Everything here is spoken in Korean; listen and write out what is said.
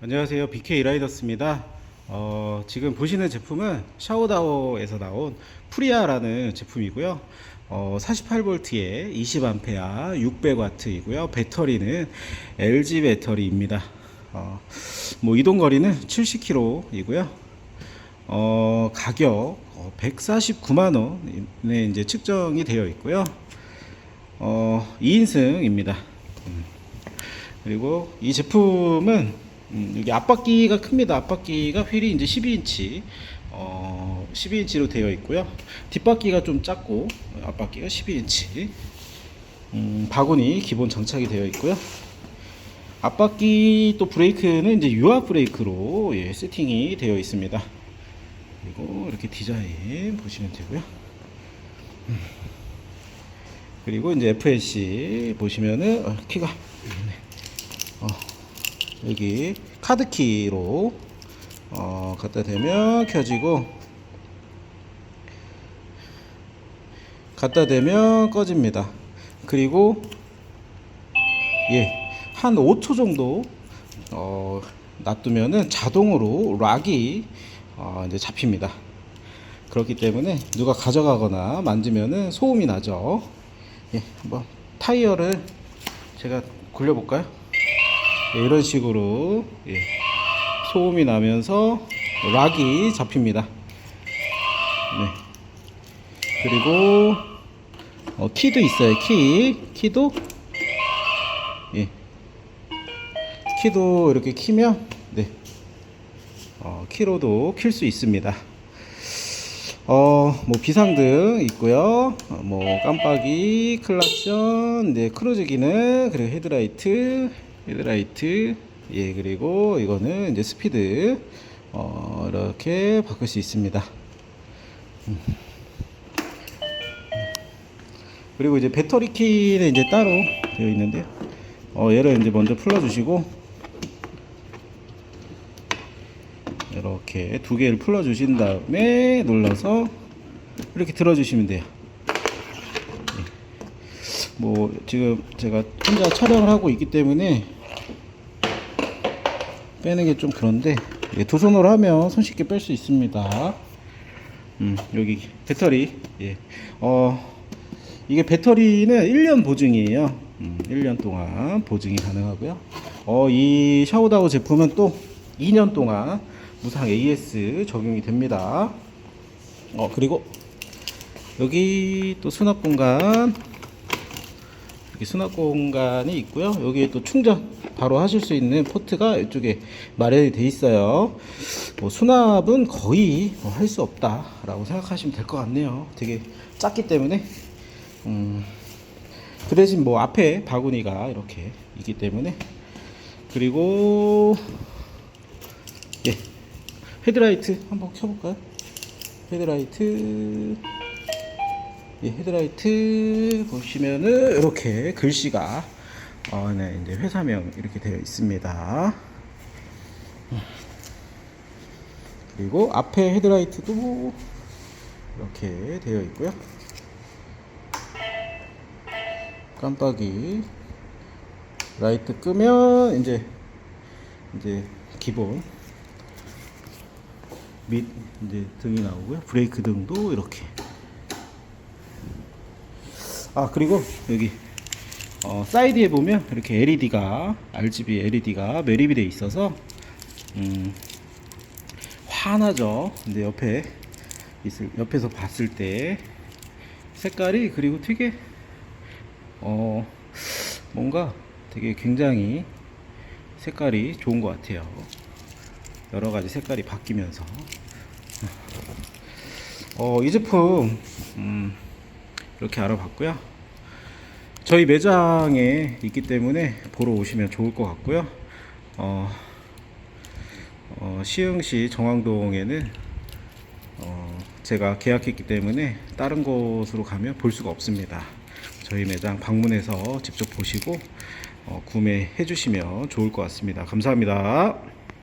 안녕하세요. BK 라이더스입니다. 어, 지금 보시는 제품은 샤오다오에서 나온 프리아라는 제품이고요. 어, 48V에 20A, 600W이고요. 배터리는 LG 배터리입니다. 어, 뭐 이동 거리는 70km이고요. 어, 가격 149만 원에 이제 측정이 되어 있고요. 어, 2인승입니다. 그리고 이 제품은 음, 여기 앞바퀴가 큽니다. 앞바퀴가 휠이 이제 12인치, 어, 12인치로 되어 있고요. 뒷바퀴가 좀 작고 앞바퀴가 12인치. 음, 바구니 기본 장착이 되어 있고요. 앞바퀴 또 브레이크는 이제 유압 브레이크로 예, 세팅이 되어 있습니다. 그리고 이렇게 디자인 보시면 되고요. 음. 그리고 이제 FNC 보시면은 어, 키가 여기 카드키로 어, 갖다 대면 켜지고 갖다 대면 꺼집니다. 그리고 예, 한 5초 정도 어, 놔두면은 자동으로 락이 어, 이제 잡힙니다. 그렇기 때문에 누가 가져가거나 만지면은 소음이 나죠. 예, 한번 타이어를 제가 굴려 볼까요? 예, 이런 식으로 예, 소음이 나면서 락이 잡힙니다. 네. 그리고 어, 키도 있어요. 키 키도 예. 키도 이렇게 키면 네. 어, 키로도 킬 수 있습니다. 어, 뭐 비상등 있고요. 어, 뭐 깜빡이, 클락션, 네, 크루즈 기능, 그리고 헤드라이트, 헤드라이트, 예, 그리고 이거는 이제 스피드 어, 이렇게 바꿀 수 있습니다. 음. 그리고 이제 배터리 키는 이제 따로 되어 있는데요. 어, 얘를 이제 먼저 풀어주시고 이렇게 두 개를 풀어 주신 다음에 눌러서 이렇게 들어 주시면 돼요. 예. 뭐 지금 제가 혼자 촬영을 하고 있기 때문에 빼는 게 좀 그런데 예, 두 손으로 하면 손쉽게 뺄 수 있습니다. 음, 여기 배터리 예. 어 이게 배터리는 1년 보증이에요. 음, 1년 동안 보증이 가능하고요. 어, 이 샤오다오 제품은 또 2년 동안 무상 AS 적용이 됩니다. 어, 그리고 여기 또 수납 공간 수납 공간이 있고요. 여기에 또 충전 바로 하실 수 있는 포트가 이쪽에 마련이 돼 있어요. 뭐 수납은 거의 뭐 할수 없다라고 생각하시면 될 것 같네요. 되게 작기 때문에 음, 그 대신 뭐 앞에 바구니가 이렇게 있기 때문에 그리고 예 헤드라이트 한번 켜볼까요? 헤드라이트 예, 헤드라이트 보시면은 이렇게 글씨가 어, 네, 이제 회사명 이렇게 되어 있습니다. 그리고 앞에 헤드라이트도 이렇게 되어 있고요. 깜빡이 라이트 끄면 이제 이제 기본 및 이제 등이 나오고요. 브레이크 등도 이렇게. 아 그리고 여기 어, 사이드에 보면 이렇게 LED가 RGB LED가 매립이 돼 있어서 음, 환하죠. 근데 옆에 있을 옆에서 봤을 때 색깔이 그리고 되게 어 뭔가 되게 굉장히 색깔이 좋은 것 같아요. 여러 가지 색깔이 바뀌면서 어, 이 제품 음, 이렇게 알아봤고요. 저희 매장에 있기 때문에 보러 오시면 좋을 것 같고요. 어, 어, 시흥시 정왕동에는 어, 제가 계약했기 때문에 다른 곳으로 가면 볼 수가 없습니다. 저희 매장 방문해서 직접 보시고 어, 구매해 주시면 좋을 것 같습니다. 감사합니다.